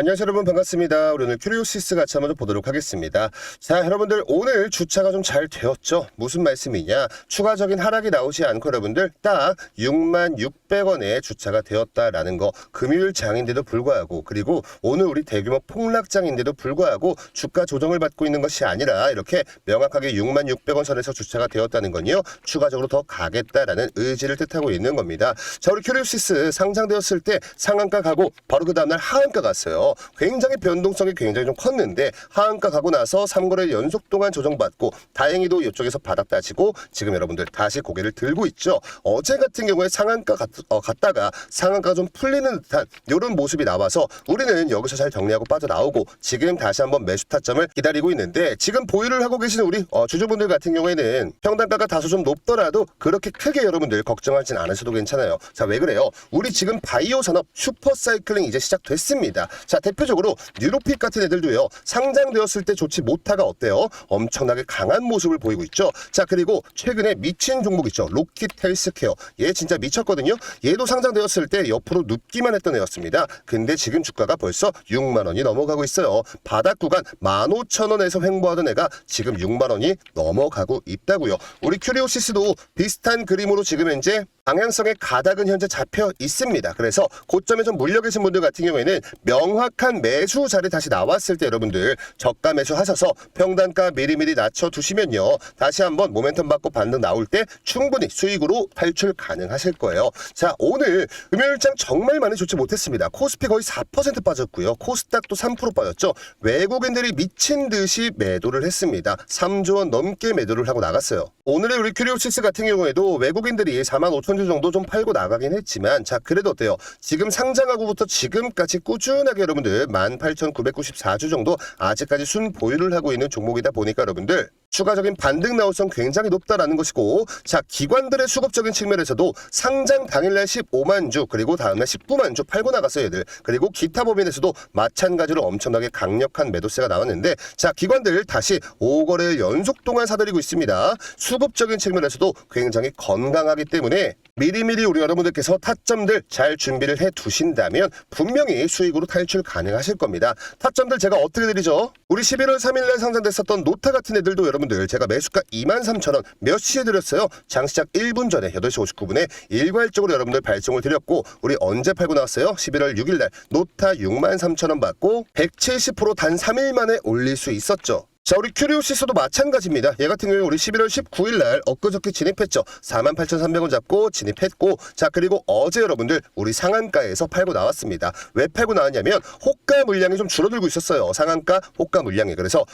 안녕하세요 여러분 반갑습니다. 우리 오늘 큐리오시스 같이 한번 좀 보도록 하겠습니다. 자 여러분들 오늘 주차가 좀 잘 되었죠? 무슨 말씀이냐? 추가적인 하락이 나오지 않고 여러분들 딱 6만 600원에 주차가 되었다라는 거 금요일 장인데도 불구하고 그리고 오늘 우리 대규모 폭락장인데도 불구하고 주가 조정을 받고 있는 것이 아니라 이렇게 명확하게 6만 600원 선에서 주차가 되었다는 건요 추가적으로 더 가겠다라는 의지를 뜻하고 있는 겁니다. 자 우리 큐리오시스 상장되었을 때 상한가 가고 바로 그 다음날 하한가 갔어요. 굉장히 변동성이 굉장히 좀 컸는데 하한가 가고 나서 3거래 연속 동안 조정받고 다행히도 이쪽에서 바닥 다지고 지금 여러분들 다시 고개를 들고 있죠. 어제 같은 경우에 상한가 갔, 어, 갔다가 상한가가 좀 풀리는 듯한 이런 모습이 나와서 우리는 여기서 잘 정리하고 빠져나오고 지금 다시 한번 매수 타점을 기다리고 있는데 지금 보유를 하고 계시는 우리 어, 주주분들 같은 경우에는 평단가가 다소 좀 높더라도 그렇게 크게 여러분들 걱정하진 않으셔도 괜찮아요. 자 왜 그래요? 우리 지금 바이오 산업 슈퍼 사이클링 이제 시작됐습니다. 자 대표적으로 뉴로픽 같은 애들도요 상장되었을 때 좋지 못하가 어때요? 엄청나게 강한 모습을 보이고 있죠. 자 그리고 최근에 미친 종목 있죠. 로킷 헬스케어 얘 진짜 미쳤거든요. 얘도 상장되었을 때 옆으로 눕기만 했던 애였습니다. 근데 지금 주가가 벌써 6만 원이 넘어가고 있어요. 바닥 구간 15,000원에서 횡보하던 애가 지금 6만 원이 넘어가고 있다고요. 우리 큐리오시스도 비슷한 그림으로 지금 현재 방향성의 가닥은 현재 잡혀 있습니다. 그래서 고점에 좀 물려 계신 분들 같은 경우에는 명확한 매수 자리 다시 나왔을 때 여러분들 저가 매수 하셔서 평단가 미리미리 낮춰 두시면요. 다시 한번 모멘텀 받고 반등 나올 때 충분히 수익으로 탈출 가능하실 거예요. 자, 오늘 금요일장 정말 많이 좋지 못했습니다. 코스피 거의 4% 빠졌고요. 코스닥도 3% 빠졌죠. 외국인들이 미친 듯이 매도를 했습니다. 3조 원 넘게 매도를 하고 나갔어요. 오늘의 우리 큐리오시스 같은 경우에도 외국인들이 4만 5천 주 정도 좀 팔고 나가긴 했지만 자 그래도 어때요? 지금 상장하고부터 지금까지 꾸준하게 여러분들 18,994주 정도 아직까지 순 보유를 하고 있는 종목이다 보니까 여러분들 추가적인 반등 나올성 굉장히 높다라는 것이고 자 기관들의 수급적인 측면에서도 상장 당일날 15만 주 그리고 다음날 19만 주 팔고 나갔어요 얘들 그리고 기타 법인에서도 마찬가지로 엄청나게 강력한 매도세가 나왔는데 자 기관들 다시 5거래일 연속 동안 사들이고 있습니다 수급적인 측면에서도 굉장히 건강하기 때문에 미리미리 우리 여러분들께서 타점들 잘 준비를 해 두신다면 분명히 수익으로 탈출 가능하실 겁니다. 타점들 제가 어떻게 드리죠? 우리 11월 3일날 상장됐었던 노타 같은 애들도 여러분들 제가 매수가 23,000원 몇 시에 드렸어요? 장 시작 1분 전에 8시 59분에 일괄적으로 여러분들 발송을 드렸고 우리 언제 팔고 나왔어요? 11월 6일날 노타 63,000원 받고 170%단 3일 만에 올릴 수 있었죠. 자, 우리 큐리오시스도 마찬가지입니다. 얘 같은 경우에 우리 11월 19일 날 엊그저께 진입했죠. 48,300원 잡고 진입했고, 자, 그리고 어제 여러분들 우리 상한가에서 팔고 나왔습니다. 왜 팔고 나왔냐면 호가 물량이 좀 줄어들고 있었어요. 상한가, 호가 물량이. 그래서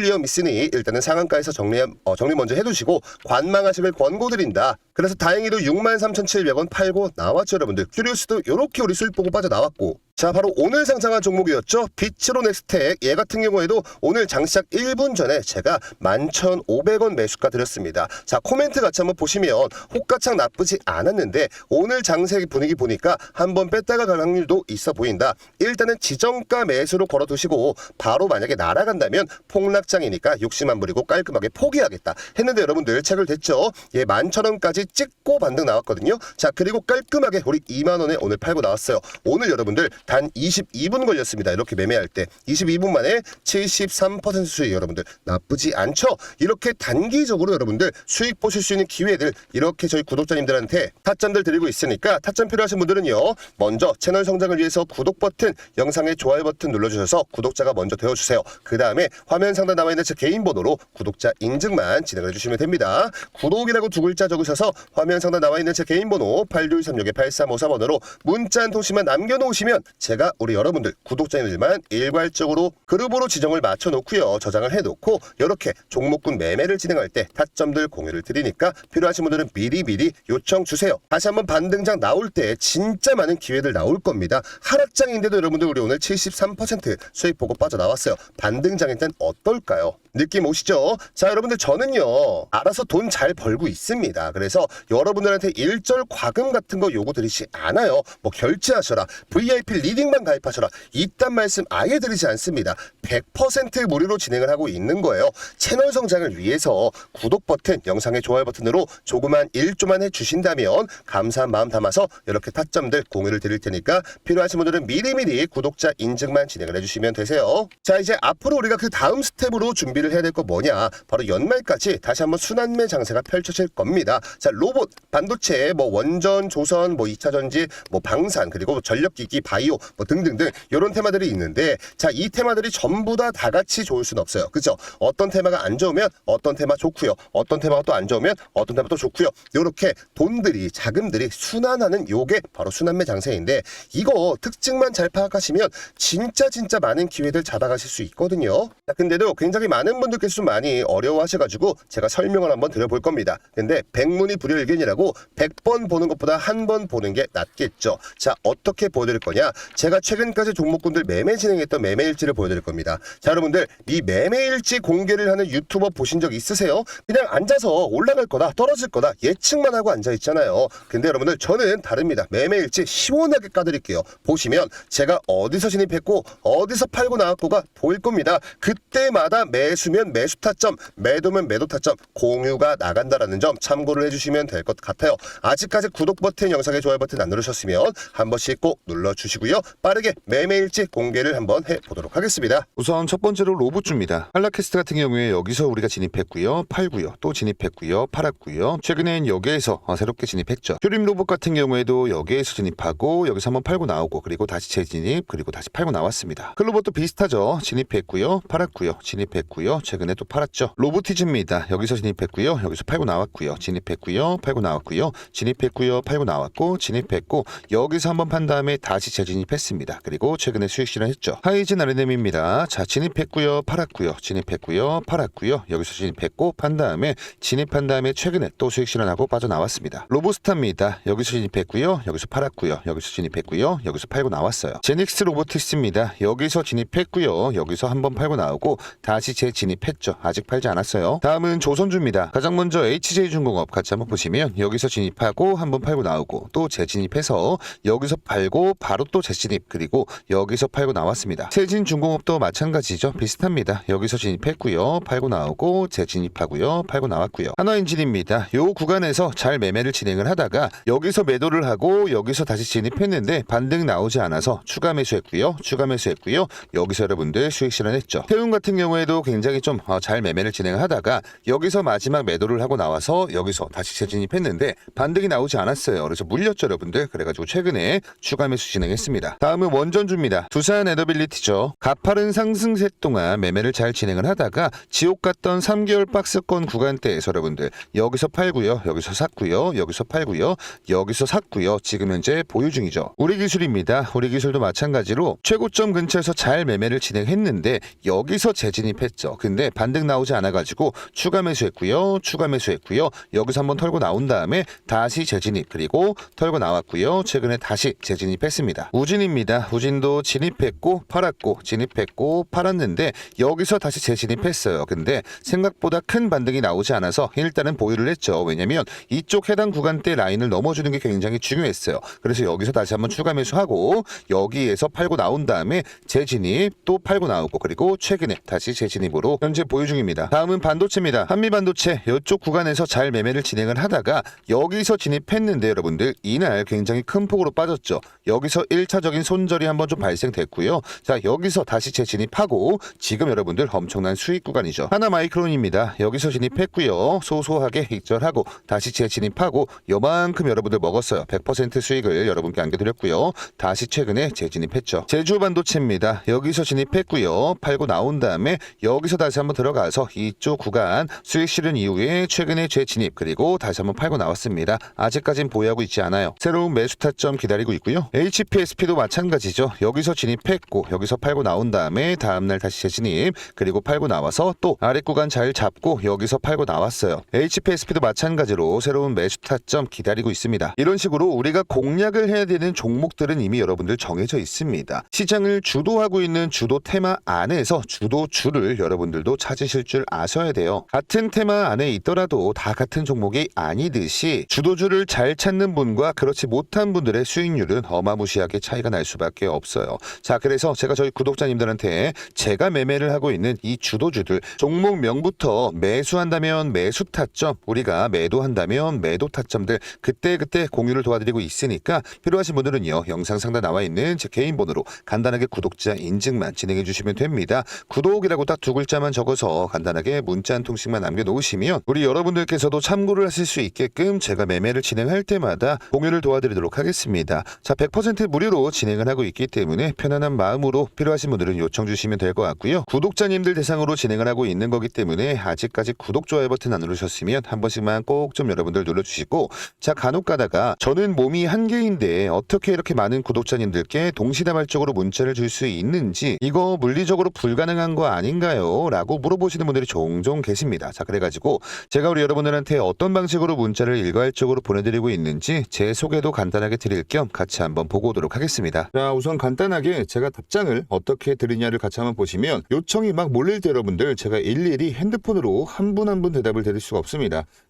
위험 있으니 일단은 상한가에서 정리, 어, 정리 먼저 해두시고 관망하시길 권고드린다. 그래서 다행히도 63,700원 팔고 나왔죠, 여러분들. 큐리오스도 이렇게 우리 수익 보고 빠져나왔고. 자, 바로 오늘 상장한 종목이었죠. 비츠로 넥스텍. 얘 같은 경우에도 오늘 장시작 1분 전에 제가 11,500원 매수가 드렸습니다. 자, 코멘트 같이 한번 보시면 호가창 나쁘지 않았는데 오늘 장세 분위기 보니까 한번 뺐다가 갈 확률도 있어 보인다. 일단은 지정가 매수로 걸어두시고 바로 만약에 날아간다면 폭락장이니까 욕심 안 부리고 깔끔하게 포기하겠다. 했는데 여러분들 책을 됐죠. 얘 11,000원까지 찍고 반등 나왔거든요. 자, 그리고 깔끔하게 우리 2만 원에 오늘 팔고 나왔어요. 오늘 여러분들 단 22분 걸렸습니다. 이렇게 매매할 때 22분 만에 73% 수익 여러분들 나쁘지 않죠? 이렇게 단기적으로 여러분들 수익 보실 수 있는 기회들 이렇게 저희 구독자님들한테 타점들 드리고 있으니까 타점 필요하신 분들은요. 먼저 채널 성장을 위해서 구독 버튼, 영상의 좋아요 버튼 눌러주셔서 구독자가 먼저 되어주세요. 그 다음에 화면 상단 나와 있는 제 개인 번호로 구독자 인증만 진행을 해주시면 됩니다. 구독이라고 두 글자 적으셔서 화면 상단 나와 있는 제 개인 번호 8236-8354번으로 문자 한 통씩만 남겨놓으시면 제가 우리 여러분들 구독자님들만 일괄적으로 그룹으로 지정을 맞춰 놓고요. 저장을 해 놓고 이렇게 종목군 매매를 진행할 때 타점들 공유를 드리니까 필요하신 분들은 미리미리 요청 주세요. 다시 한번 반등장 나올 때 진짜 많은 기회들 나올 겁니다. 하락장인데도 여러분들 우리 오늘 73% 수익 보고 빠져나왔어요. 반등장일 땐 어떨까요? 느낌 오시죠? 자, 여러분들 저는요. 알아서 돈 잘 벌고 있습니다. 그래서 여러분들한테 일절 과금 같은 거 요구 드리지 않아요. 뭐 결제하셔라. VIP 리딩만 가입하셔라. 이딴 말씀 아예 드리지 않습니다. 100% 무료로 진행을 하고 있는 거예요. 채널 성장을 위해서 구독 버튼, 영상의 좋아요 버튼으로 조그만 1조만 해주신다면 감사한 마음 담아서 이렇게 타점들 공유를 드릴 테니까 필요하신 분들은 미리미리 구독자 인증만 진행을 해주시면 되세요. 자 이제 앞으로 우리가 그 다음 스텝으로 준비를 해야 될 거 뭐냐 바로 연말까지 다시 한번 순환매 장세가 펼쳐질 겁니다. 자 로봇, 반도체, 뭐 원전, 조선, 뭐 2차 전지, 뭐 방산 그리고 전력기기, 바이오 뭐 등등등 이런 테마들이 있는데 자 이 테마들이 전부 다 다 같이 좋을 수는 없어요. 그죠? 어떤 테마가 안 좋으면 어떤 테마 좋고요. 어떤 테마가 또 안 좋으면 어떤 테마 또 좋고요. 이렇게 돈들이 자금들이 순환하는 요게 바로 순환매 장세인데 이거 특징만 잘 파악하시면 진짜 진짜 많은 기회들 잡아가실 수 있거든요. 자, 근데도 굉장히 많은 분들께서 좀 많이 어려워하셔가지고 제가 설명을 한번 드려볼 겁니다. 근데 백문이 불여일견이라고 100번 보는 것보다 한 번 보는 게 낫겠죠. 자, 어떻게 보여드릴 거냐? 제가 최근까지 종목군들 매매 진행했던 매매일지를 보여드릴 겁니다. 자, 여러분들 이 매매일지 공개를 하는 유튜버 보신 적 있으세요? 그냥 앉아서 올라갈 거다, 떨어질 거다 예측만 하고 앉아 있잖아요. 근데 여러분들 저는 다릅니다. 매매일지 시원하게 까드릴게요. 보시면 제가 어디서 진입했고 어디서 팔고 나왔고가 보일 겁니다. 그때마다 매수면 매수 타점, 매도면 매도 타점 공유가 나간다라는 점 참고를 해주시면 될 것 같아요. 아직까지 구독 버튼, 영상의 좋아요 버튼 안 누르셨으면 한 번씩 꼭 눌러주시고요. 빠르게 매매일지 공개를 한번 해보도록 하겠습니다. 우선 첫 번째로 로봇주입니다. 한라캐스트 같은 경우에 여기서 우리가 진입했고요. 팔고요. 또 진입했고요. 팔았고요. 최근엔 여기에서 어, 새롭게 진입했죠. 휴림 로봇 같은 경우에도 여기에서 진입하고 여기서 한번 팔고 나오고 그리고 다시 재진입 그리고 다시 팔고 나왔습니다. 클로봇도 비슷하죠. 진입했고요. 팔았고요. 진입했고요. 최근에 또 팔았죠. 로보티즈입니다. 여기서 진입했고요. 여기서 팔고 나왔고요. 진입했고요. 팔고 나왔고요. 진입했고요. 팔고 나왔고 진입했고 여기서 한번 판 다음에 다시 재 진입했습니다. 그리고 최근에 수익 실현했죠. 하이진 아르넴입니다. 자 진입했고요. 팔았고요. 진입했고요. 팔았고요. 여기서 진입했고 판 다음에 진입한 다음에 최근에 또 수익 실현하고 빠져나왔습니다. 로보스타입니다. 여기서 진입했고요. 여기서 팔았고요. 여기서 진입했고요. 여기서 팔고 나왔어요. 제닉스 로보틱스입니다. 여기서 진입했고요. 여기서 한번 팔고 나오고 다시 재진입했죠. 아직 팔지 않았어요. 다음은 조선주입니다. 가장 먼저 HJ중공업 같이 한번 보시면 여기서 진입하고 한번 팔고 나오고 또 재진입해서 여기서 팔고 바로 또 재진입 그리고 여기서 팔고 나왔습니다. 세진 중공업도 마찬가지죠. 비슷합니다. 여기서 진입했고요. 팔고 나오고 재진입하고요. 팔고 나왔고요. 하나인진입니다. 요 구간에서 잘 매매를 진행을 하다가 여기서 매도를 하고 여기서 다시 진입했는데 반등 나오지 않아서 추가 매수했고요. 추가 매수했고요. 여기서 여러분들 수익 실현했죠. 태운 같은 경우에도 굉장히 좀 잘 매매를 진행하다가 여기서 마지막 매도를 하고 나와서 여기서 다시 재진입했는데 반등이 나오지 않았어요. 그래서 물렸죠, 여러분들. 그래가지고 최근에 추가 매수 진행했습니다. 다음은 원전주입니다. 두산 에더빌리티죠. 가파른 상승세 동안 매매를 잘 진행을 하다가 지옥 갔던 3개월 박스권 구간대에서 여러분들 여기서 팔고요, 여기서 샀고요, 여기서 팔고요, 여기서 샀고요. 지금 현재 보유 중이죠. 우리 기술입니다. 우리 기술도 마찬가지로 최고점 근처에서 잘 매매를 진행했는데 여기서 재진입했죠. 근데 반등 나오지 않아가지고 추가 매수했고요, 추가 매수했고요. 여기서 한번 털고 나온 다음에 다시 재진입 그리고 털고 나왔고요. 최근에 다시 재진입했습니다. 우진입니다. 우진도 진입했고 팔았고 진입했고 팔았는데 여기서 다시 재진입했어요. 근데 생각보다 큰 반등이 나오지 않아서 일단은 보유를 했죠. 왜냐면 이쪽 해당 구간대 라인을 넘어주는 게 굉장히 중요했어요. 그래서 여기서 다시 한번 추가 매수하고 여기에서 팔고 나온 다음에 재진입 또 팔고 나오고 그리고 최근에 다시 재진입으로 현재 보유 중입니다. 다음은 반도체입니다. 한미 반도체 이쪽 구간에서 잘 매매를 진행을 하다가 여기서 진입했는데 여러분들 이날 굉장히 큰 폭으로 빠졌죠. 여기서 1차 적인 손절이 한번 좀 발생됐고요. 자 여기서 다시 재진입하고 지금 여러분들 엄청난 수익 구간이죠. 하나 마이크론입니다. 여기서 진입했고요. 소소하게 익절하고 다시 재진입하고 요만큼 여러분들 먹었어요. 100% 수익을 여러분께 안겨드렸고요. 다시 최근에 재진입했죠. 제주 반도체입니다. 여기서 진입했고요. 팔고 나온 다음에 여기서 다시 한번 들어가서 이쪽 구간 수익 실현 이후에 최근에 재진입 그리고 다시 한번 팔고 나왔습니다. 아직까진 보유하고 있지 않아요. 새로운 매수 타점 기다리고 있고요. HPSP 도 마찬가지죠. 여기서 진입했고 여기서 팔고 나온 다음에 다음날 다시 재진입 그리고 팔고 나와서 또 아래 구간 잘 잡고 여기서 팔고 나왔어요. HPSP도 마찬가지로 새로운 매수 타점 기다리고 있습니다. 이런 식으로 우리가 공략을 해야 되는 종목들은 이미 여러분들 정해져 있습니다. 시장을 주도하고 있는 주도 테마 안에서 주도 주를 여러분들도 찾으실 줄 아셔야 돼요. 같은 테마 안에 있더라도 다 같은 종목이 아니듯이 주도주를 잘 찾는 분과 그렇지 못한 분들의 수익률은 어마무시하게 차이 차이가 날 수밖에 없어요. 자, 그래서 제가 저희 구독자님들한테 제가 매매를 하고 있는 이 주도주들 종목명부터 매수한다면 매수 타점, 우리가 매도한다면 매도 타점들 그때 그때 공유를 도와드리고 있으니까 필요하신 분들은요. 영상 상단 나와 있는 제 개인 번호로 간단하게 구독자 인증만 진행해 주시면 됩니다. 구독이라고 딱 두 글자만 적어서 간단하게 문자 한 통씩만 남겨놓으시면 우리 여러분들께서도 참고를 하실 수 있게끔 제가 매매를 진행할 때마다 공유를 도와드리도록 하겠습니다. 자, 100% 무료로 진행을 하고 있기 때문에 편안한 마음으로 필요하신 분들은 요청 주시면 될 것 같고요. 구독자님들 대상으로 진행을 하고 있는 거기 때문에 아직까지 구독, 좋아요 버튼 안 누르셨으면 한 번씩만 꼭 좀 여러분들 눌러주시고 자, 간혹 가다가 저는 몸이 한 개인데 어떻게 이렇게 많은 구독자님들께 동시다발적으로 문자를 줄 수 있는지 이거 물리적으로 불가능한 거 아닌가요? 라고 물어보시는 분들이 종종 계십니다. 자, 그래가지고 제가 우리 여러분들한테 어떤 방식으로 문자를 일괄적으로 보내드리고 있는지 제 소개도 간단하게 드릴 겸 같이 한번 보고 오도록 하겠습니다. 자, 우선 간단하게 제가 답장을 어떻게 드리냐를 같이 한번 보시면 요청이 막 몰릴 때 여러분들 제가 일일이 핸드폰으로 한 분 한 분 대답을 드릴 수가 없습니다.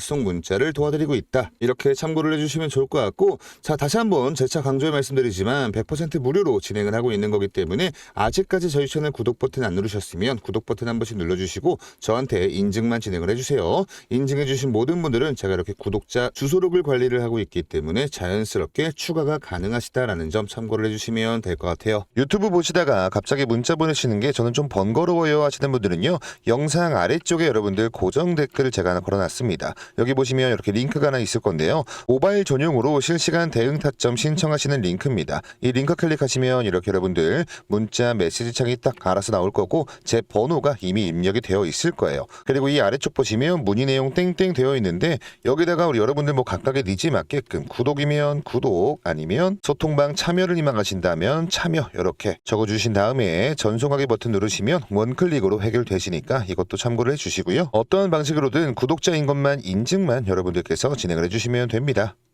송 문자를 도와드리고 있다. 이렇게 참고를 해주시면 좋을 것 같고 자 다시 한번 재차 강조해 말씀드리지만 100% 무료로 진행을 하고 있는 거기 때문에 아직까지 저희 채널 구독 버튼 안 누르셨으면 구독 버튼 한 번씩 눌러주시고 저한테 인증만 진행을 해주세요. 인증해주신 모든 분들은 제가 이렇게 구독자 주소록을 관리를 하고 있기 때문에 자연스럽게 추가가 가능하시다라는 점 참고를 해주시면 될 것 같아요. 유튜브 보시다가 갑자기 문자 보내시는 게 저는 좀 번거로워요 하시는 분들은요. 영상 아래쪽에 여러분들 고정 댓글을 제가 하나 걸어놨습니다. 여기 보시면 이렇게 링크가 하나 있을 건데요. 모바일 전용으로 실시간 대응 타점 신청하시는 링크입니다. 이 링크 클릭하시면 이렇게 여러분들 문자 메시지 창이 딱 알아서 나올 거고 제 번호가 이미 입력이 되어 있을 거예요. 그리고 이 아래쪽 보시면 문의 내용 땡땡 되어 있는데 여기다가 우리 여러분들 뭐 각각의 니즈 맞게끔 구독이면 구독 아니면 소통방 참여를 희망하신다면 참여 이렇게 적어주신 다음에 전송하기 버튼 누르시면 원클릭으로 해결되시니까 이것도 참고를 해주시고요. 어떠한 방식으로든 구독자인 것만 인증만 여러분들께서 진행을 해주시면 됩니다.